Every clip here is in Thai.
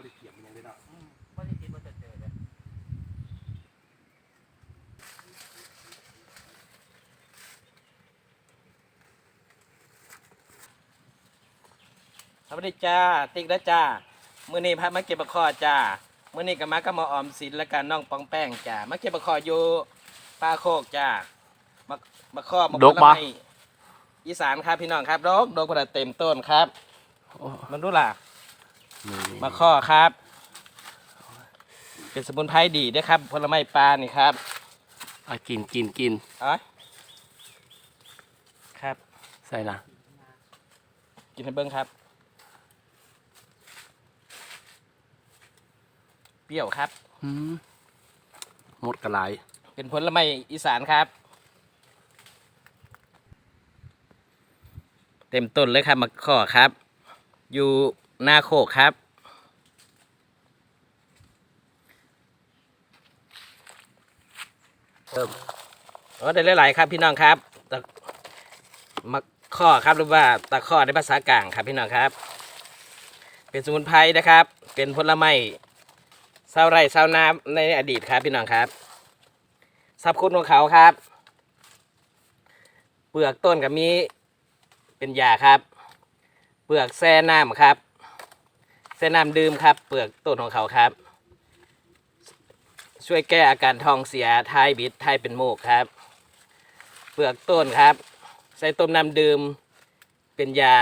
บ่ได้เกี่ยมมันยังได้เนาะอืมบ่ได้คิดว่าจะเจอเลยสวัสดีจ้า ติ๊กนะจ้ามื้อนี้พามาเก็บบักคอจ้ามื้อนี้ก็มากับหมอออมสินและกันน้องปองแป้งจ้ามาเก็บบักคออยู่ปลาโคกจ้ามาบักคอมาดกปะผลไม้อีสานครับพี่น้องครับดกดกประเต็มต้นครับ มันรู้ล่ะ มาข้อครับ เป็นสมุนไพรดีด้วยครับ ผลไม้ปลานี่ครับอะกินกินกินเอ๋อครับ ใส่ละกินให้เบิ้งครับ เปรี้ยวครับอืมหมดกระไรเป็นผลไม้อีสานครับ เต็มต้นเลยครับมาข้อครับ อยู่ หน้าโคกครับเริ่มอ๋อได้หลายๆครับพี่น้องครับตะมะข้อครับหรือว่าตะข้อในภาษากลางครับพี่น้องครับ เป็นสมุนไพรนะครับ เป็นผลไม้เศร้าไร่เศร้าน้ำในอดีตครับพี่น้องครับสรรพคุณของเขาครับ เปลือกต้นกับมีเป็นยาครับ เปลือกแซ่น้ำครับ แซ่น้ำดื่มครับ เปลือกต้นของเขาครับ ช่วยแก้อาการท้องเสียท้ายบิดท้ายเป็นโมกครับ เปลือกต้นครับ ใส่ต้มน้ำดื่ม เป็นยา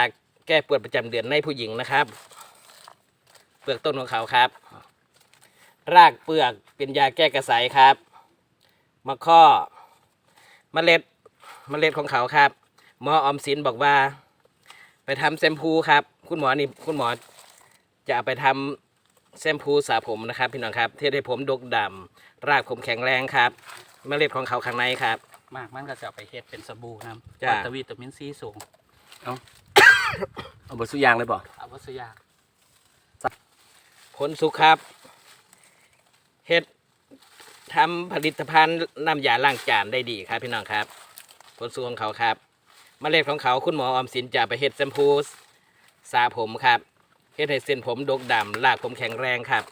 แก้ปวดประจำเดือนในผู้หญิงนะครับ เปลือกต้นของเขาครับ รากเปลือกเป็นยาแก้กระสายครับมะข้อมเมล็ดมเมล็ดของเขาครับหมอออมสินบอกว่า ไปทำแชมพูครับ คุณหมอนี่คุณหมอ จะเอาไปทำแชมพูสระผมนะครับพี่น้องครับเทให้ผมดกดำรากผมแข็งแรงครับเมล็ดของเขาข้างในครับ มากมันก็จะเอาไปเฮ็ดเป็นสบู่นะจ้ะวิตาวิตามินซีสูง เอาบทสุยางเลยบ่ เอาวัสยาผลสุขครับเฮ็ดทำผลิตภัณฑ์น้ำยาล้างจานได้ดีครับพี่น้องครับ ผลสุขของเขาครับ เมล็ดของเขาคุณหมอออมสินจะไปเฮ็ดแชมพูสระผมครับ เฮ็ดให้เส้นผมดกดำรากผมแข็งแรงครับ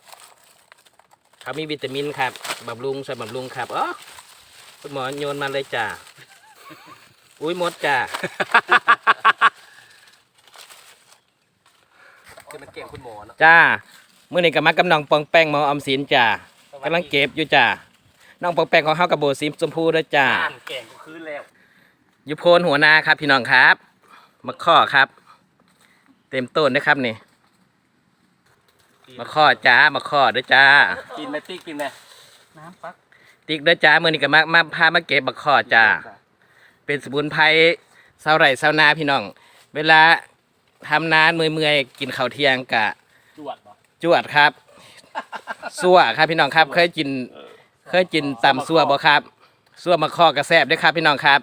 เขามีวิตามินครับบำรุงช่วยบำรุงครับอ๋อคุณหมอโยนมาเลยจ้าอุ้ยมดจ้าจะเป็นเก่งคุณหมอเนาะจ้าเมื่อนี้กับมากำนองปองแป้งหมอออมสินจ้ากำลังเก็บอยู่จ้าน้องปองแป้งของเฮากับโบสีชมพูด้วยจ้าอ่านเก่งก็คือแล้วอยู่โพนหัวนาครับพี่น้องครับมะข้อครับ เต็มต้นนะครับนี่ มะข้อจ้ามะข้อด้วยจ้า กินไหมติ๊กกินไหมน้ำปักติ๊กด้วยจ้าเมื่อนี้กับมามาพามาเก็บมะข้อจ้า เป็นสมุนไพรเศร้าไร่เศร้านาพี่น้อง เวลาทำนานเมื่อยๆกินข้าวเที่ยงกะ จวดบ่จวดครับซั่วครับพี่น้องครับ เคยกิน เคยกินตำซั่วบ่ครับซั่วมะข้อกระแซบด้วยครับ พี่น้องครับ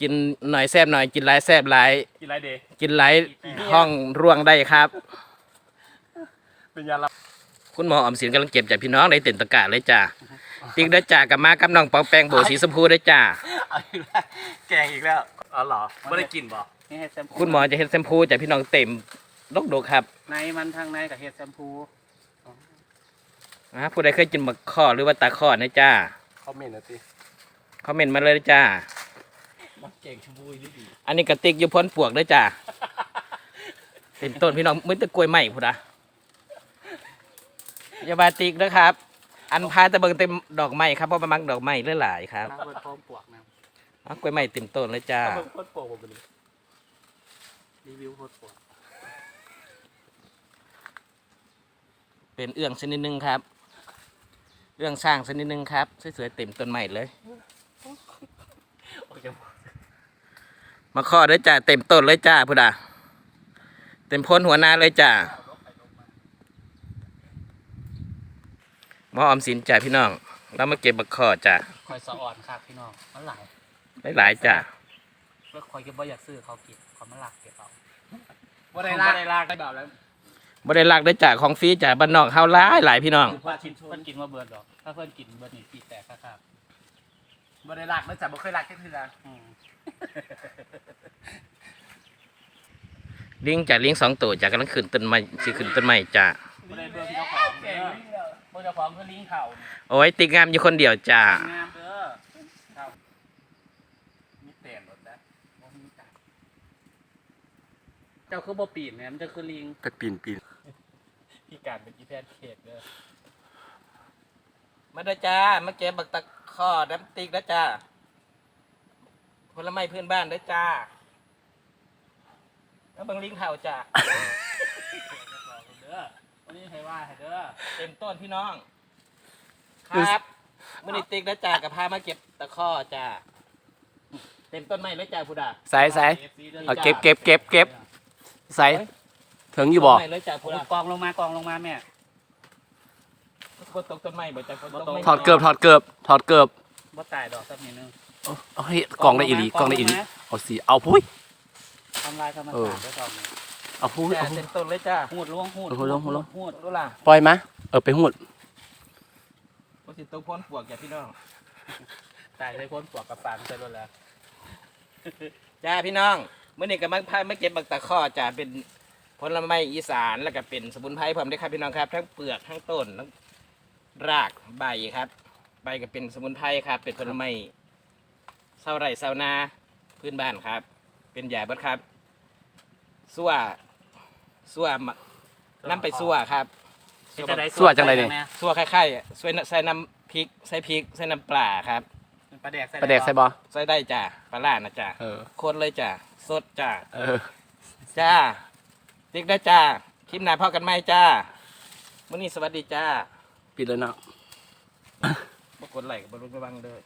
กินหน่อยแซบหน่อยกินหลายแซบหลาย กินไรเดย์กินหลายห้องร่วงได้ครับ เป็นยาลับคุณหมอออมสินกำลังเก็บจากพี่น้องในเต็นตะกร้าเลยจ้าติ๊กได้จ่ากับมากับน้องปองแปงโบสีชมพูได้จ้าเอาอีกแล้วแกงอีกแล้วอ๋อเหรอไม่ได้กินบ่นี่เฮ็ดแชมพูคุณหมอจะเห็นแชมพูจากพี่น้องเต็มลกดกครับในมันทางในกับเฮ็ดแชมพูนะผู้ใดเคยกินมะข้อหรือว่าตาข้อนะจ้าคอมเมนต์หนะสิคอมเมนต์มาเลยจ้ามันเก่งชมพูดีดีอันนี้กระติกอยู่พ้นปวกด้วยจ้าเต็มต้นพี่น้องมือตะกล้วยใหม่พุดะ อยาบาติกนะครับ อันพาตะเบิงเต็มดอกไม้ครับเพราะมันมักดอกไม้หลายๆครับน้ำเบิดพร้อมปวกนะอ๋อกล้วยใหม่เต็มต้นเลยจ้าเอาเบิ่งโคตรโปรผมไปเลยรีวิวโคตรปวกเป็นเอื้องชนิดหนึ่งครับ เอื้องสร้างชนิดหนึ่งครับสวยๆเต็มต้นใหม่เลยโอเคมาข้อด้วยจ้าเต็มต้นเลยจ้าพุดาเต็มพ้นหัวหน้าเลยจ้า หมอออมสินจ้าพี่น้อง เรามาเก็บบักข้อจ้าคอยสะอ่อนครับพี่น้องมันหลายหลายๆจ้าเพื่อคอยก็บ่อยากซื้อเขากินเขามาหลักเก็บเอาว่าได้ลากได้ลากได้แบบแล้วบ่ได้ลักได้จ้าของฟรีจ้าบ้านนอกเฮาหลายหลายพี่น้อง เพื่อนกินเพื่อนกินมาเบิดดอกถ้าเพื่อนกินเบิดนี่ปีแตกครับว่าได้ลากไม่จับบ่เคยลากแค่ทีละอืมลิงจ้าลิงสองตัวจ้ากำลังขึ้นต้นไม้สิขึ้นต้นไม้จ้าบ่ได้ ของคือลิงเข่านี่โอ้ยติ๊กงามอยู่คนเดียวจ้า งามเด้อเข่ามีเตียนหมดแล้วบ่มีจ้ะเจ้าคือบ่ปีนเนี่ยมันจะคือลิงไปปีนปีนพี่การเป็นอีแพนเค้กเด้อมาเด้อจ้ามาเก็บบักตะข้อน้ำติ๊กนะจ้าผลไม้พื้นบ้านเด้อจ้าแล้วเบังลิงเห่าจ้าเด้อวั นนี้ให้ว่าให้เด้อเต็มต้นพี่น้อง ครับมื่อนี้ติ๊กนะจ้ากับพามาเก็บตะข้อจ้าเต็มต้นไม้เลยจ้าผู้ดาใส่ใส่ด้อเอาเก็บเก็บเก็บเก็บใส่ถึงอยู่บ่ต้นไม้เลยจ้าผู้โอ้ดายกองลงมากองลงมาแม่ฝนตกต้นไม้บ่จ้าฝนตกบ่ตกไม่ถอดเกือบถอดเกือบถอดเกือบบ่ตายดอกสักนิดนึงเอาเอาให้กล่องได้อีหลีกล่องได้อีหลีเอาสิเอาพุ้ยทำลายธรรมเออชาติด้วยกองนี่ เอาพุ้ยจ้าเอาพุ้ยเต็มต้นเลยจ้าหูดล้วงหูดเออหูดล้วงหูดล้วง หูดรู้ล่ะปล่อยมาเออไปหูดว่าสิตกพ้นปวกจ้าพี่น้องตายได้พ้นปลวกกับปางใส่รถแล้วจ้าพี่น้องเมื่อนี้ก็มาพามาเก็บบักตะข้อจ้าเป็นผลไม้อีสานแล้วก็เป็นสมุนไพรพร้อมด้วยครับพี่น้องครับ ทั้งเปลือกทั้งต้นทั้งรากใบครับ ใบก็เป็นสมุนไพรครับ เป็นผลไม้เศร้าไร่เศร้านาพื้นบ้านครับ เป็นยาเบัดครับ สั่ว สั่วมะน้ำไปสั่วครับเป็นจังได๋สวดจังไดเนี่ยสั่วคล้ายๆส่วยใส่น้ำพริกใส่พริกใส่น้ำปลาครับ ปลาแดกใส่ประเด็กใส่บ่ใส่ได้จ้าปลาล่านะจ้าเออ โคตรเลยจ้าสดจ้าเออ จ้าติ๊กได้จ้าคลิปหน้าพ่อกันไหมจ้ามื้อนี้สวัสดีจ้าปิดแล้วเนาะบกดไหลกับบรุษระวังเลย